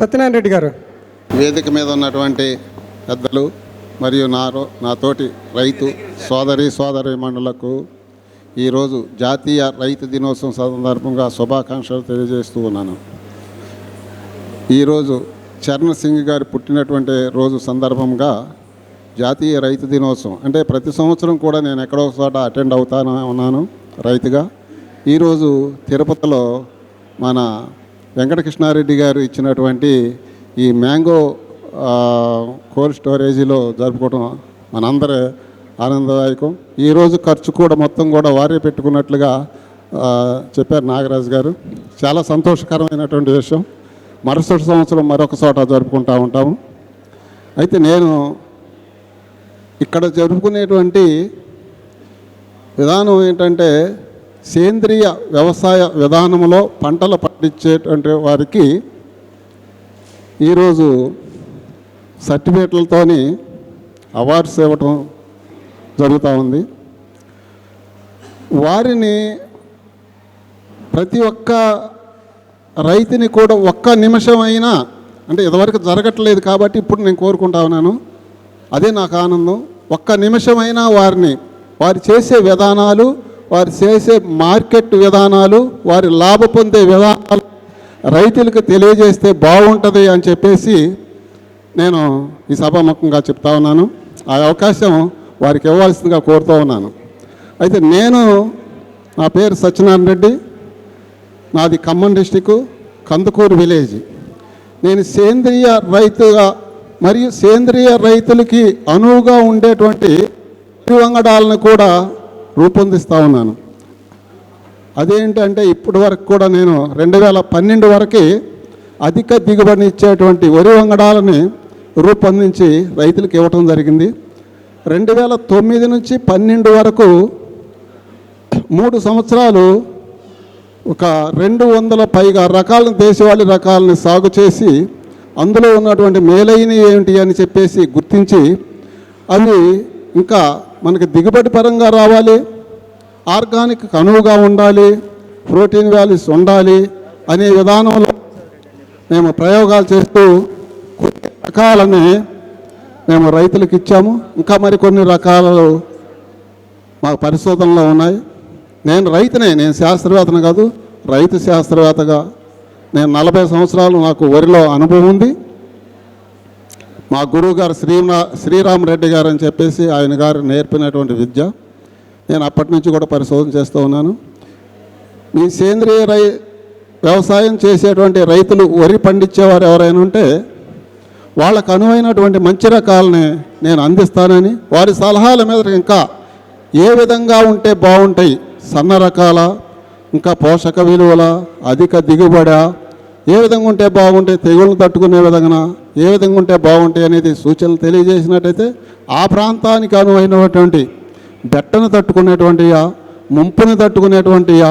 సత్యనారాయణ రెడ్డి గారు. వేదిక మీద ఉన్నటువంటి పెద్దలు మరియు నారో నాతోటి రైతు సోదరి సోదరి మండలకు ఈరోజు జాతీయ రైతు దినోత్సవం సందర్భంగా శుభాకాంక్షలు తెలియజేస్తూ ఉన్నాను. ఈరోజు చరణ్ సింగ్ గారు పుట్టినటువంటి రోజు సందర్భంగా జాతీయ రైతు దినోత్సవం అంటే ప్రతి సంవత్సరం కూడా నేను ఎక్కడో చోట అటెండ్ అవుతాను ఉన్నాను రైతుగా. ఈరోజు తిరుపతిలో మన వెంకటకృష్ణారెడ్డి గారు ఇచ్చినటువంటి ఈ మ్యాంగో కోల్డ్ స్టోరేజీలో జరుపుకోవడం మనందరి ఆనందదాయకం. ఈరోజు ఖర్చు కూడా మొత్తం కూడా వారే పెట్టుకున్నట్లుగా చెప్పారు నాగరాజు గారు. చాలా సంతోషకరమైనటువంటి విషయం. మరుసటి సంవత్సరం మరొక చోట జరుపుకుంటూ ఉంటాము. అయితే నేను ఇక్కడ జరుపుకునేటువంటి విధానం ఏంటంటే సేంద్రియ వ్యవసాయ విధానంలో పంటలు పండించేటువంటి వారికి ఈరోజు సర్టిఫికేట్లతోని అవార్డ్స్ ఇవ్వటం జరుగుతూ ఉంది. వారిని ప్రతి ఒక్క రైతుని కూడా ఒక్క నిమిషం అయినా అంటే ఇదివరకు జరగట్లేదు కాబట్టి ఇప్పుడు నేను కోరుకుంటా ఉన్నాను. అదే నాకు ఆనందం. ఒక్క నిమిషమైనా వారిని వారు చేసే విధానాలు వారు చేసే మార్కెట్ విధానాలు వారి లాభ పొందే విధానాలు రైతులకు తెలియజేస్తే బాగుంటుంది అని చెప్పేసి నేను ఈ సభాముఖంగా చెప్తా ఉన్నాను. ఆ అవకాశం వారికి ఇవ్వాల్సిందిగా కోరుతూ ఉన్నాను. అయితే నేను నా పేరు సత్యనారాయణ రెడ్డి. నాది ఖమ్మం డిస్టిక్ కందుకూరు విలేజ్. నేను సేంద్రియ రైతుగా మరియు సేంద్రియ రైతులకి అనువుగా ఉండేటువంటి వంగడాలను కూడా రూపొందిస్తూ ఉన్నాను. అదేంటంటే ఇప్పటి వరకు కూడా నేను రెండు వేల పన్నెండు వరకు అధిక దిగుబడిని ఇచ్చేటువంటి వరి వంగడాలని రూపొందించి రైతులకు ఇవ్వటం జరిగింది. రెండు వేల తొమ్మిది నుంచి పన్నెండు వరకు మూడు సంవత్సరాలు ఒక రెండు వందల పైగా రకాల దేశవాళీ రకాలని సాగు చేసి అందులో ఉన్నటువంటి మేలైనవి ఏంటి అని చెప్పేసి గుర్తించి అవి ఇంకా మనకి దిగుబడి పరంగా రావాలి ఆర్గానిక్ అనువుగా ఉండాలి ప్రోటీన్ వాల్యూస్ ఉండాలి అనే విధానంలో మేము ప్రయోగాలు చేస్తూ కొన్ని రకాలని మేము రైతులకు ఇచ్చాము. ఇంకా మరికొన్ని రకాలు మాకు పరిశోధనలో ఉన్నాయి. నేను రైతునే నేను శాస్త్రవేత్తను కాదు రైతు శాస్త్రవేత్తగా నేను నలభై సంవత్సరాలు నాకు వరిలో అనుభవం ఉంది. మా గురువు గారు శ్రీరా శ్రీరామరెడ్డి గారు అని చెప్పేసి ఆయన గారు నేర్పినటువంటి విద్య నేను అప్పటి నుంచి కూడా పరిశోధన చేస్తూ ఉన్నాను. మీ సేంద్రియ రై వ్యవసాయం చేసేటువంటి రైతులు వరి పండించేవారు ఎవరైనా ఉంటే వాళ్ళకు అనువైనటువంటి మంచి రకాలని నేను అందిస్తానని వారి సలహాల మీద ఇంకా ఏ విధంగా ఉంటే బాగుంటాయి సన్న రకాల ఇంకా పోషక విలువల అధిక దిగుబడి ఏ విధంగా ఉంటే బాగుంటే తెగుళ్ళను తట్టుకునే విధంగా ఏ విధంగా ఉంటే బాగుంటాయి అనేది సూచనలు తెలియజేసినట్టయితే ఆ ప్రాంతానికి అనువైనటువంటి బెట్టను తట్టుకునేటువంటియా ముంపుని తట్టుకునేటువంటియా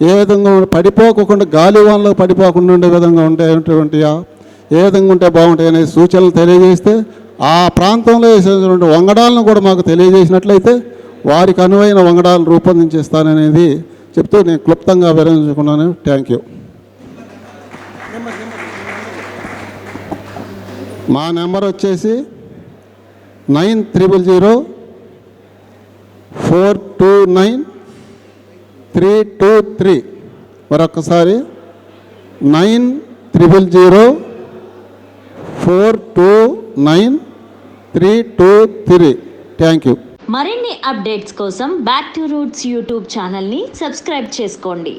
ఏ విధంగా పడిపోకుండా గాలి వానలో పడిపోకుండా ఉండే విధంగా ఉండేటువంటియా ఏ విధంగా ఉంటే బాగుంటాయి అనే సూచనలు తెలియజేస్తే ఆ ప్రాంతంలో వేసేటువంటి వంగడాలను కూడా మాకు తెలియజేసినట్లయితే వారికి అనువైన వంగడాలు రూపొందించేస్తాననేది చెప్తూ నేను క్లుప్తంగా వివరించుకున్నాను. థ్యాంక్ యూ మా నెంబర్ వచ్చేసి nine triple zero four two nine three two three. మరొకసారి nine triple zero four two nine three two three. Thank you. మరిన్ని అప్డేట్స్ కోసం బ్యాక్ టు రూట్స్ యూట్యూబ్ ఛానల్ని సబ్స్క్రైబ్ చేసుకోండి.